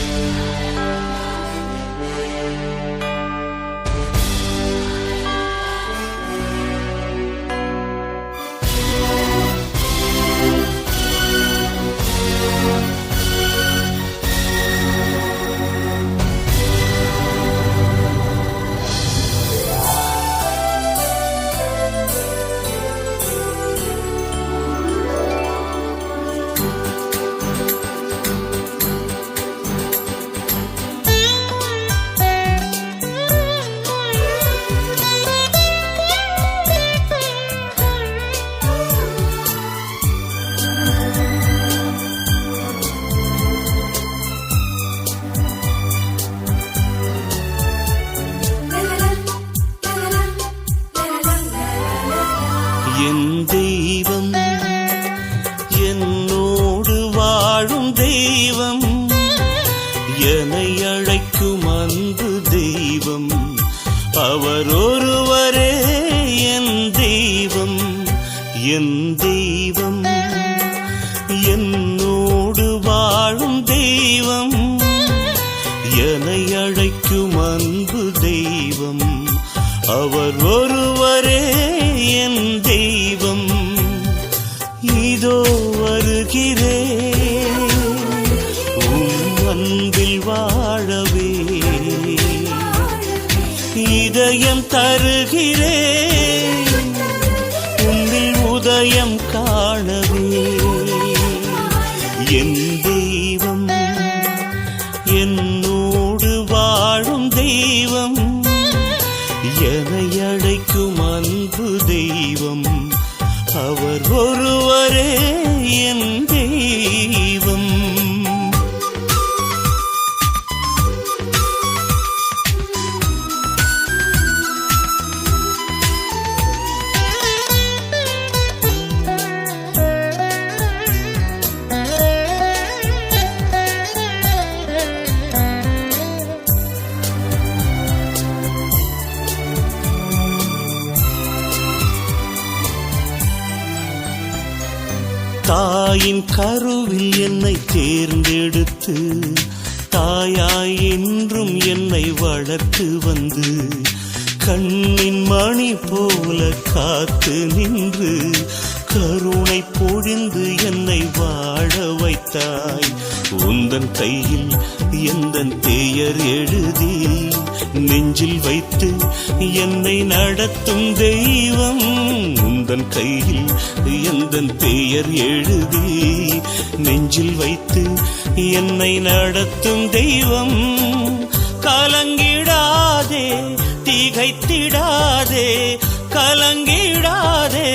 என் அழைக்கும் அன்பு தெய்வம். அவர் ஒருவரே என் தெய்வம். இதோ வருகிறே பார்த்து தாயாய் என்றும் என்னை வளர்த்து வந்து கண்ணின் மணி போல காத்து நின்று கருணை பொழிந்து என்னை வாழ வைத்தாய். உந்தன் கையில் எந்தன் பெயர் எழுதி நெஞ்சில் வைத்து என்னை நடத்தும் தெய்வம். உந்தன் கையில் எந்தன் பெயர் எழுதி நெஞ்சில் வைத்து என்னை நடத்தும் தெய்வம். கலங்கிடாதே திகைத்திடாதே கலங்கிடாதே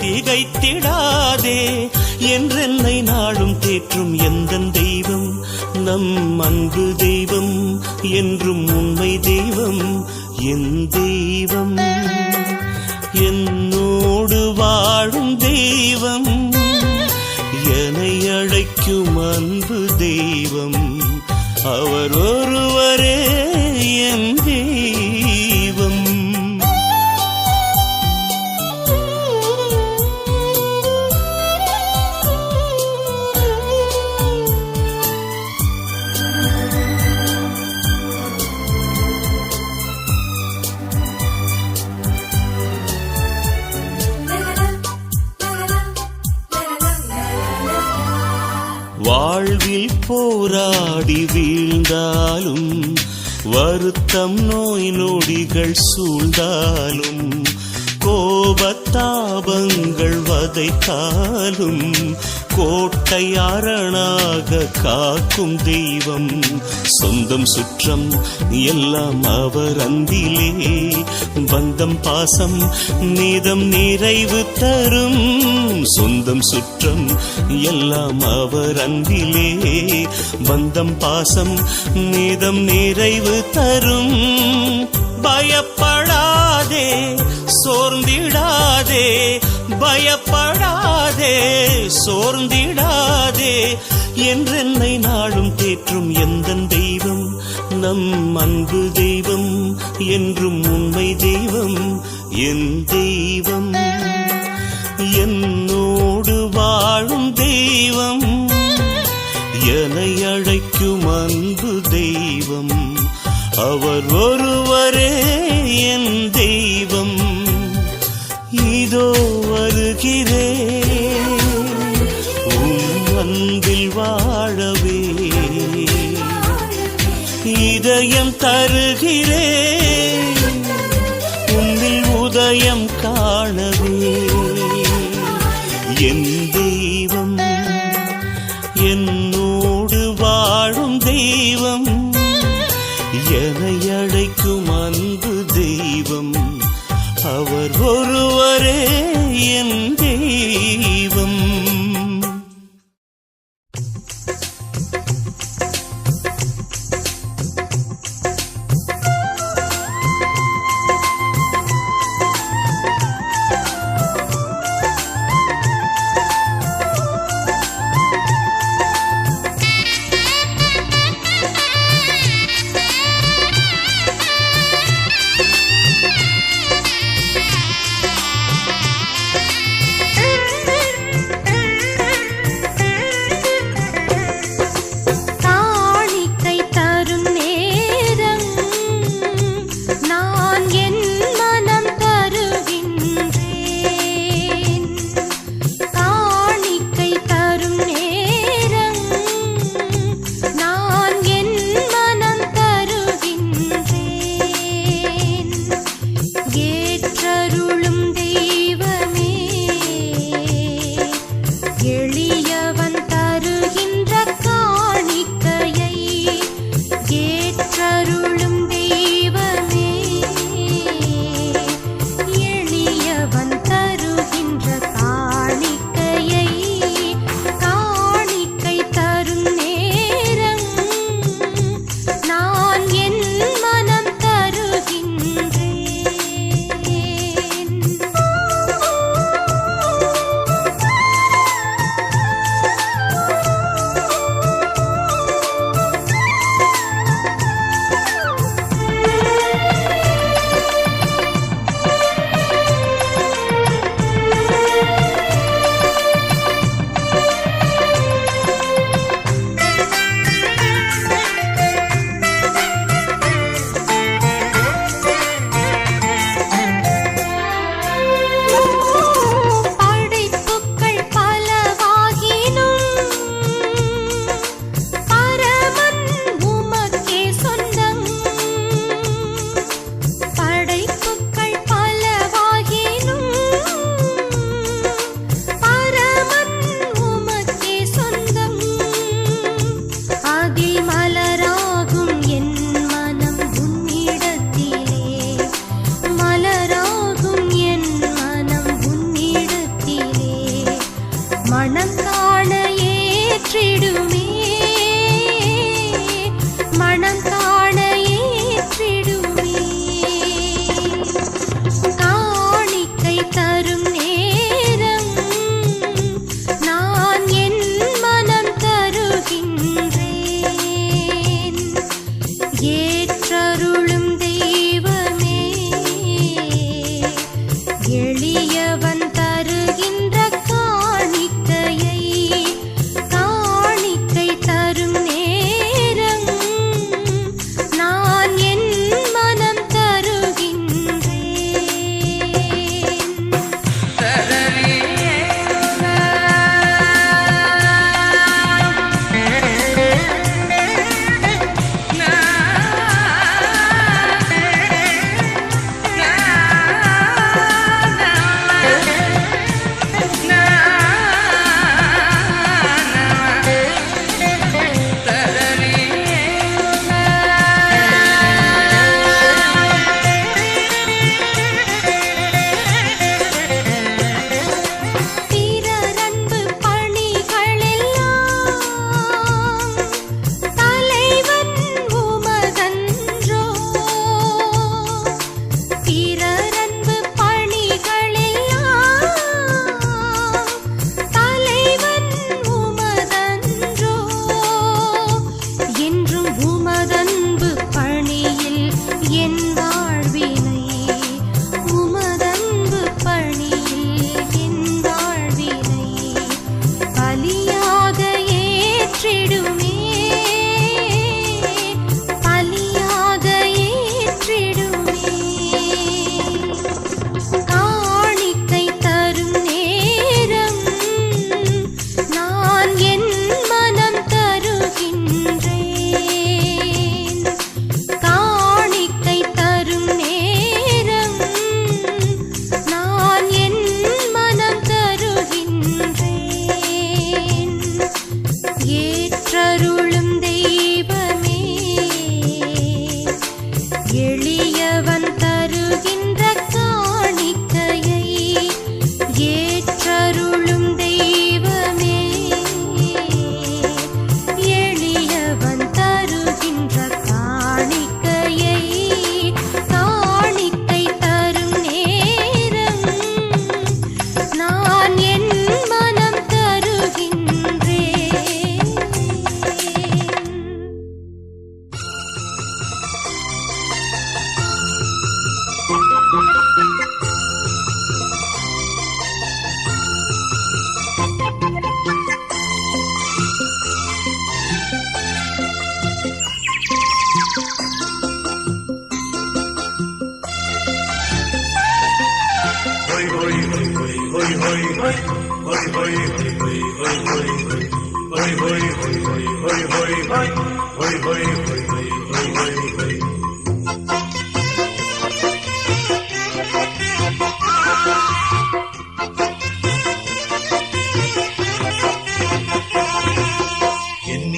திகைத்திடாதே. என்றென்னை நாளும் தேற்றும் எந்த தெய்வம்? நம் அன்பு தெய்வம் என்றும் உண்மை தெய்வம் என் தெய்வம். என்னோடு வாழும் தெய்வம் என்னை அழைக்கும் அன்பு தெய்வம். அவர் ஒரு வாழ்வில் போராடி வீழ்ந்தாலும் வருத்தம் நோய் நொடிகள் சூழ்ந்தாலும் கோபத்தாபங்கள் வதைத்தாலும் கோட்டை அரணாக காக்கும் தெய்வம். சொந்தம் சுற்றம் எல்லாம் அவர் அந்திலே பந்தம் பாசம் நீதம் நிறைவு தரும். சொந்தம் சுற்றம் எல்லாம் அவர் அந்திலே பந்தம் பாசம் நீதம் நிறைவு தரும். பயப்படாதே சோர்ந்திடாதே பயப்படாதே சோர்ந்திடாதே. என்றென்னை நாளும் தேற்றும் எந்த தெய்வம்? நம் அன்பு தெய்வம் என்றும் உண்மை தெய்வம் என் தெய்வம். என்னோடு வாழும் தெய்வம் என அழைக்கும் அன்பு தெய்வம். அவர் ஒரு இதயம்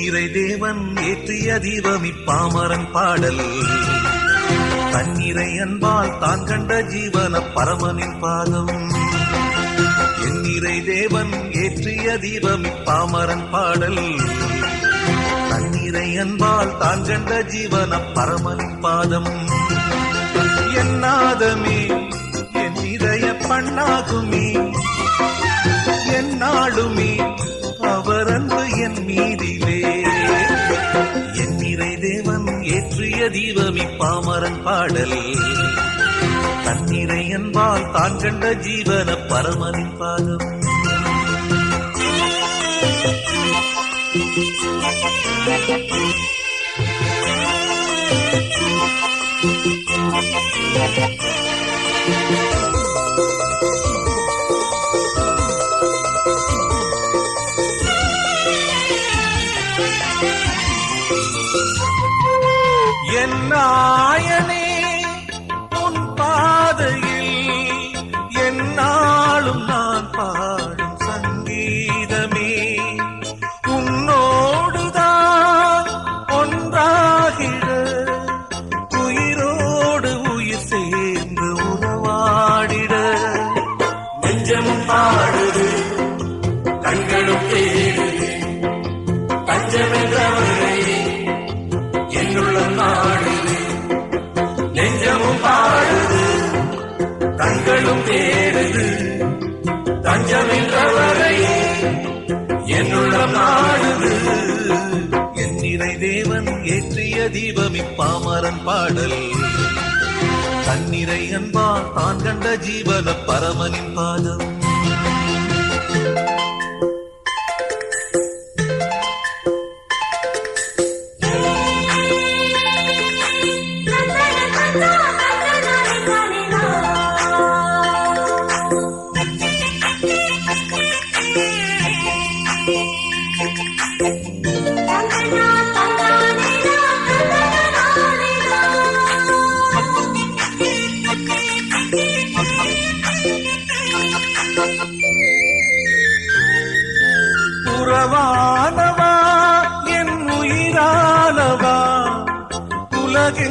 எண்ணிறை தேவன் ஏற்றி தீபம் பாமரன் பாடல். தன்னிறை அன்பால் தான் கண்ட ஜீவன பரமனின் பாதம். எண்ணிறை தேவன் ஏற்றி தீபம் பாமரன் பாடல். தன்னிறை அன்பால் தான் கண்ட ஜீவன பரமனின் பாதம். என்னாதமே என் இதய பண்ணாகுமே. என்னாளுமே அவர் அன்பு என் மீது ஏற்றிய தீபம் இப்பாமரன் பாடலே தன்னிறை என்பால் தான் கண்ட ஜீவன பரமனின் பாதம் you. நாயனே தீபமிப்பாமரன் பாடல். தன்னிறை அன்பா தான் கண்ட ஜீவன பரமனின் பாதம்.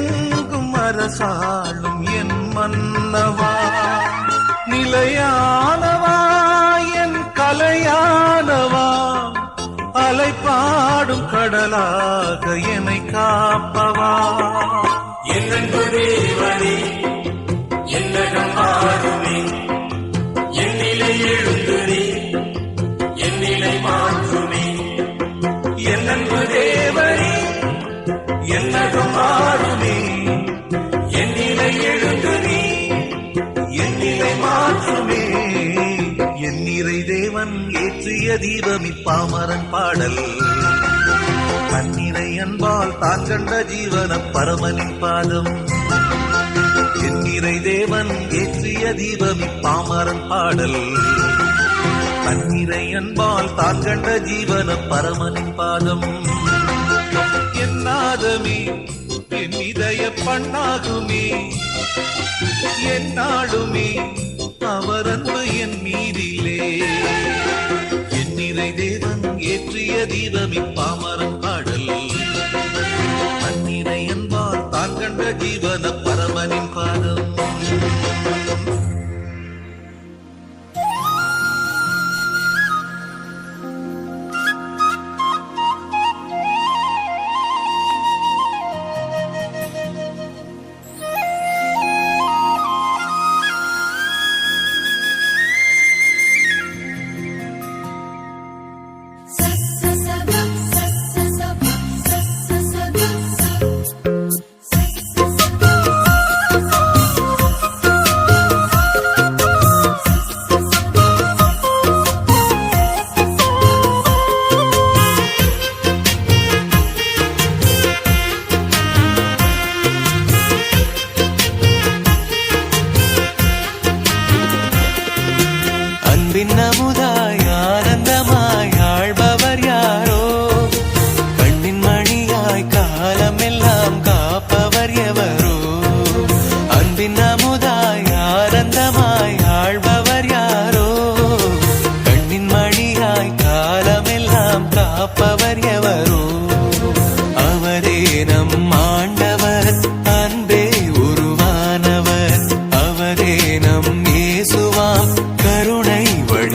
எங்கும் அரசாளும் என் மன்னவா நிலையானவா என் கலையானவா. அலைப்பாடும் கடலாக என்னை காப்பவா. என்னன்பு தேவனே என்னகம் ஆடுமே மாற்றுமே என் நிறை தேவன் ஏற்றிய தீபம் இப்பாமரன் பாடல். தன்னிறை அன்பால் தான் கண்ட ஜீவன பரமனின் பாதம். என் நிறை தேவன் ஏற்றிய தீபம் இப்பாமரன் பாடல். தன்னிறை அன்பால் தான் கண்ட ஜீவன பரமனின் பாதம். என்னாதமே என் இதய பண்ணாகுமே. என் நாடுமே அவர் அன்பு என் மீதிலே. என் நிறை தேவன் ஏற்றிய தீபமி பாமரன் பாடல். அந்நிறை என்பால் தான் கண்ட ஜீவன பரமனின் பாடல்.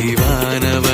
கருணை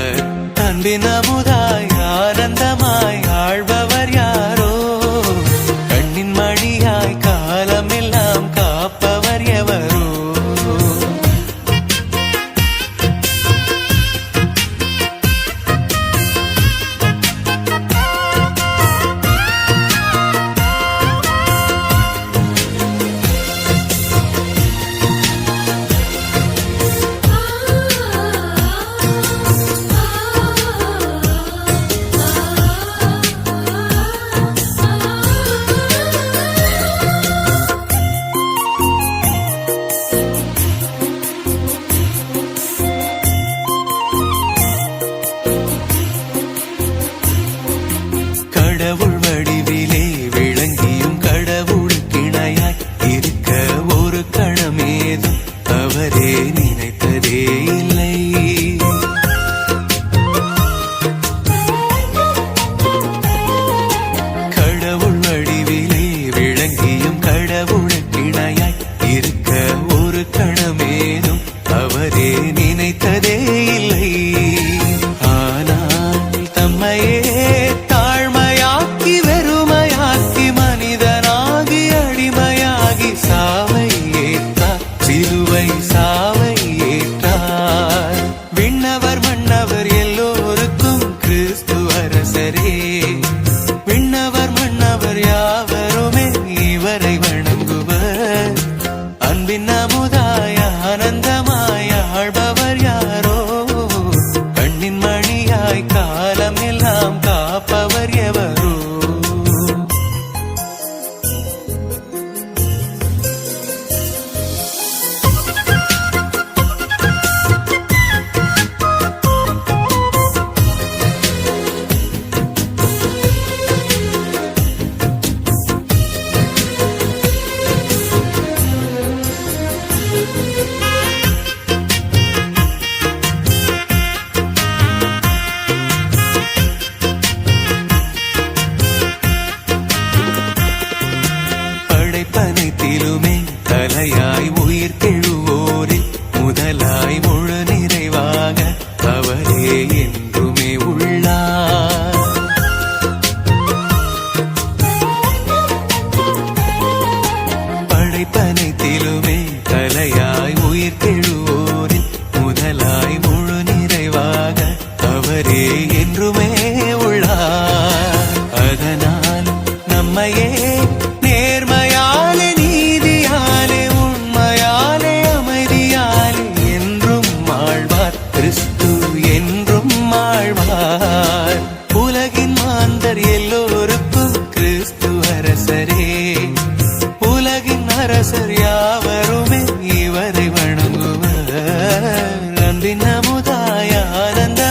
സമുദായാനന്ദ